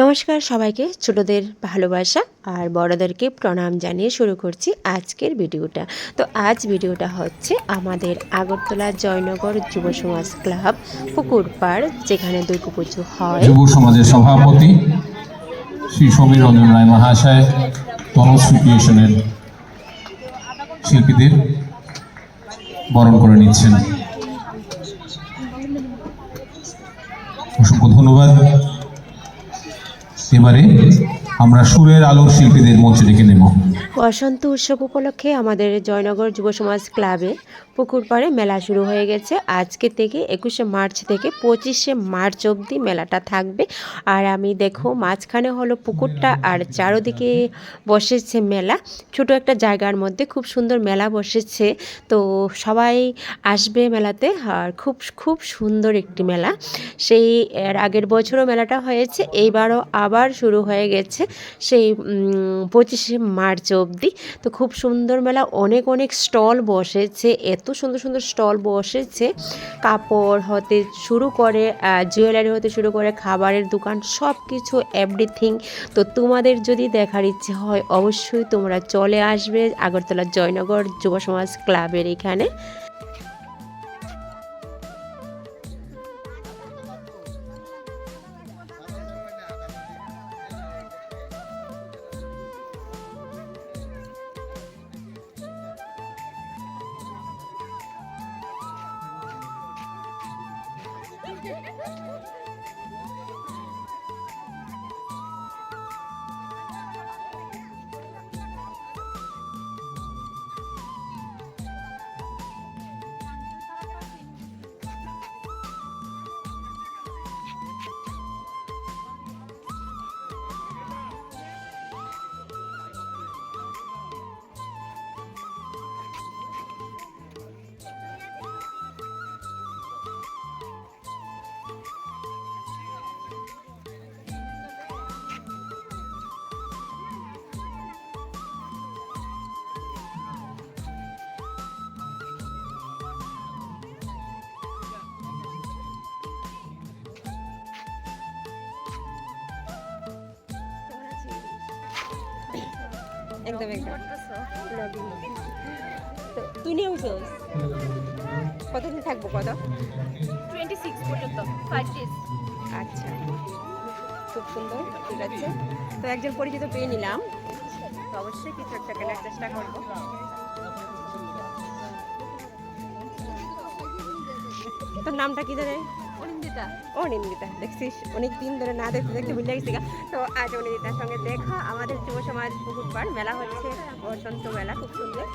নমস্কার সবাইকে, ছোটদের ভালোবাসা আর বড়দেরকে প্রণাম জানিয়ে শুরু করছি আজকের ভিডিওটা। তো আজ ভিডিওটা হচ্ছে আমাদের আগরতলা জয়নগর যুব সমাজ ক্লাব পুকুর পাড়, যেখানে দুর্গাপুজো হয়। যুব সমাজের সভাপতি শ্রী সমীর রঞ্জন রায় মহাশয় তনশ্রী শিল্পীদের বরণ করে নিচ্ছেন। অসংখ্য ধন্যবাদ। এবারে আমরা সুরের আলোর শিল্পীদের মঞ্চে ডেকে নেব। বসন্ত উৎসব উপলক্ষে আমাদের জয়নগর যুব সমাজ ক্লাবে পুকুর পাড়ে মেলা শুরু হয়ে গেছে। আজকে থেকে একুশে মার্চ থেকে পঁচিশে মার্চ অবধি মেলাটা থাকবে। আর আমি দেখো, মাঝখানে হলো পুকুরটা আর চারোদিকে বসেছে মেলা। ছোট একটা জায়গার মধ্যে খুব সুন্দর মেলা বসেছে। তো সবাই আসবে মেলাতে। আর খুব খুব সুন্দর একটি মেলা। সেই এর আগের বছরও মেলাটা হয়েছে, এইবারও আবার শুরু হয়ে গেছে। সেই পঁচিশে মার্চ অবধি। তো খুব সুন্দর মেলা, অনেক অনেক স্টল বসেছে, এত সুন্দর সুন্দর স্টল বসেছে। কাপড় হতে শুরু করে জুয়েলারি হতে শুরু করে, খাবারের দোকান সব কিছু এভরিথিং তো তোমাদের যদি দেখার ইচ্ছে হয়, অবশ্যই তোমরা চলে আসবে আগরতলা জয়নগর যুব সমাজ ক্লাবের এখানে। একদম একদম। তো তুই নিয়ে উঠোস কতদিন থাকব কত টোয়েন্টি সিক্স পর্যন্ত ফাইভ ডেজ আচ্ছা। খুব সুন্দর ঠিক আছে। তো একজন পরিচিত পেয়ে নিলাম। তো অবশ্যই কিছু একটা কেনার চেষ্টা করব। তোর নামটা কি ধরে অনিন্দিতা। ও নিন্দিতা দেখছিস? অনেক দিন ধরে না দেখতে দেখতে ভুলে গেছি। তো আজ অনিন্দিতার সঙ্গে দেখা। আমাদের যুব সমাজ পুকুরপাড় মেলা হচ্ছে বসন্ত মেলা খুব সুন্দর।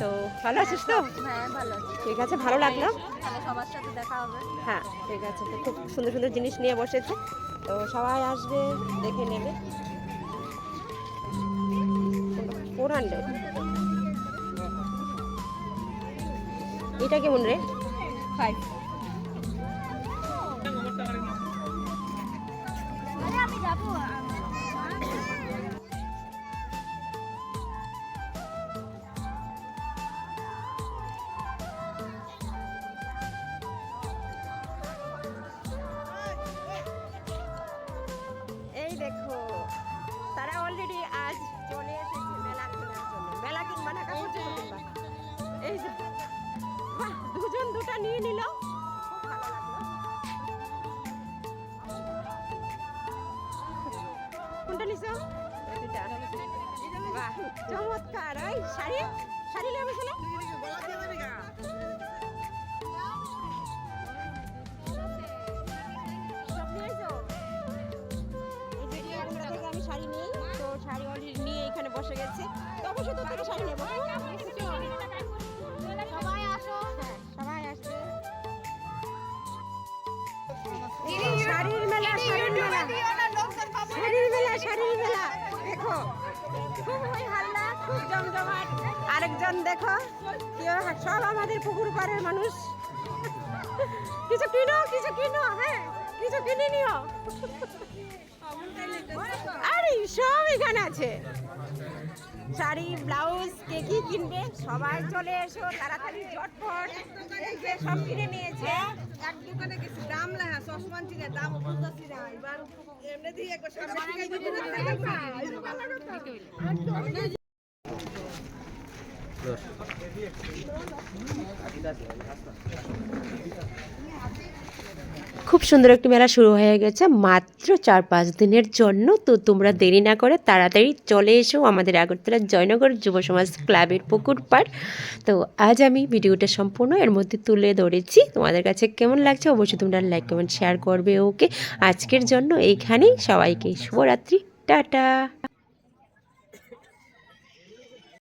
তো ভালো আছিস তো? হ্যাঁ ভালো ঠিক আছে ভালো লাগল? সবার সাথে দেখা হবে। হ্যাঁ ঠিক আছে। তো খুব সুন্দর সুন্দর জিনিস নিয়ে বসেছে। তো সবাই আসবে দেখে নেবে। Four hundred. এটা কেমন রে? ফাইভ। Apple. Uh, কোনটা চমৎকার। ওই শাড়ি? শাড়ি নেবে থেকে আমি শাড়ি নিই, তো শাড়ি নিয়ে এখানে বসে গেছি। তো অবশ্যই শাড়ি নেব সবাই শাড়ির মেলা শাড়ির মেলা। শাড়ির মেলা দেখো, খুব হই হাল্লা, খুব জমজমাট। আরেকজন দেখো কেউ সব আমাদের পুকুর পাড়ের মানুষ। কিছু কিনো কিছু কিনো হ্যাঁ কিছু কিনে নিও। আরে সব এখানে আছে। শাড়ি ব্লাউজ কে কি কিনবে? সবাই চলে এসো তাড়াতাড়ি যে সব কিনে নিয়েছে। এক দোকানে গেছি দাম লেখা চশমান চিনে দাম বুঝতেছি না এবার খুব সুন্দর একটি মেলা শুরু হয়ে গেছে। মাত্র চার পাঁচ দিনের জন্য। তো তোমরা দেরি না করে তাড়াতাড়ি চলে এসো আমাদের আগরতলা জয়নগর যুব সমাজ ক্লাবের পুকুর পাড়। তো আজ আমি ভিডিওটা সম্পূর্ণ এর মধ্যে তুলে ধরেছি। তোমাদের কাছে কেমন লাগছে অবশ্যই তোমরা লাইক কমেন্ট শেয়ার করবে ওকে আজকের জন্য এইখানেই। সবাইকে শুভরাত্রি। টাটা!